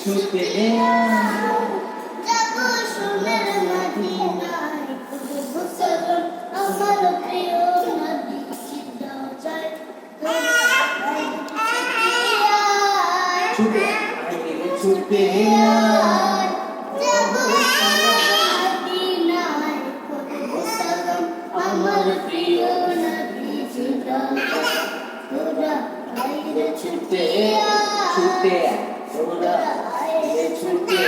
ছুটে আমার প্রিয় ছুটে আমার প্রিয় ছুটে ছুটে তোমরা ছুটে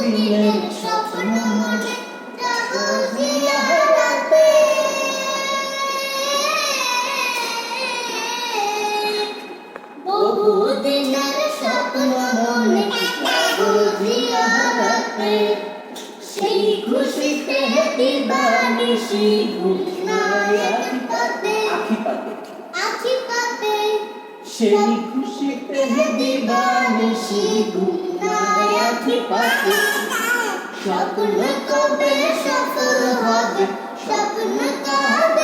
দিনের স্বপ্ন সেই খুশিতে দিবা পথে আখি পাতে আখি পাতে। সেই খুশিতে দিবানিশি ভুলিনায়ক পথে স্বপ্ন কবে সফল হবে স্বপ্ন কবে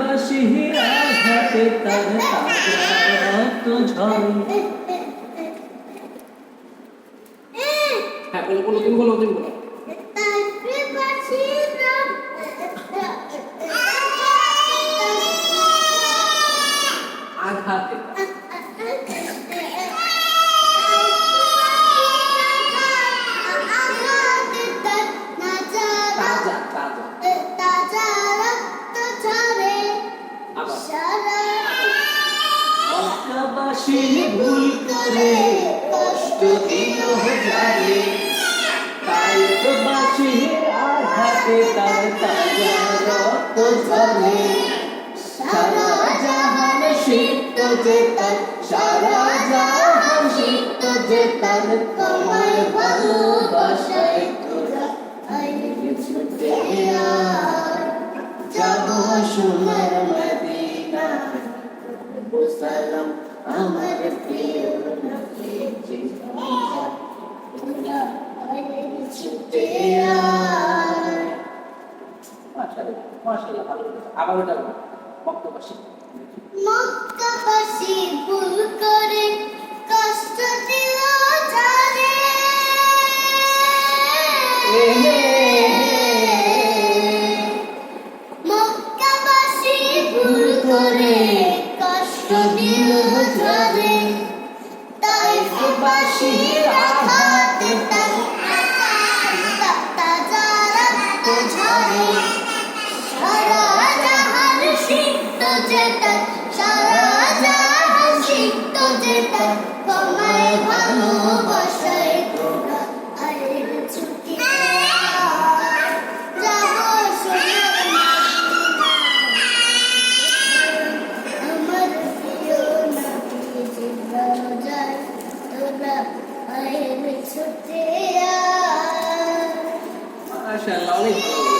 বাসি আঘাতে তার রক্ত ঝরে হ্যাঁ বলো বলো তুমি বলো তুমি বলো। মক্কাবাসী ভুল করে কষ্ট দিল যায়। তাই তো বাসি আঘাতে তার তাজা রক্ত ঝরে। সারা জাহান সিক্ত যে তার সারা জাহান সিক্ত যে তার তোমায় ভালোবাসায় তোরা। আয় সোনার মদিনা আবার ওটা মক্তবাসী মক্কাবাসী ভুল করে কষ্ট দিল জানে মক্কাবাসী ভুল করে যায় তোরা আয়ের ছুটে মাশাআল্লাহ অনেক ভালো।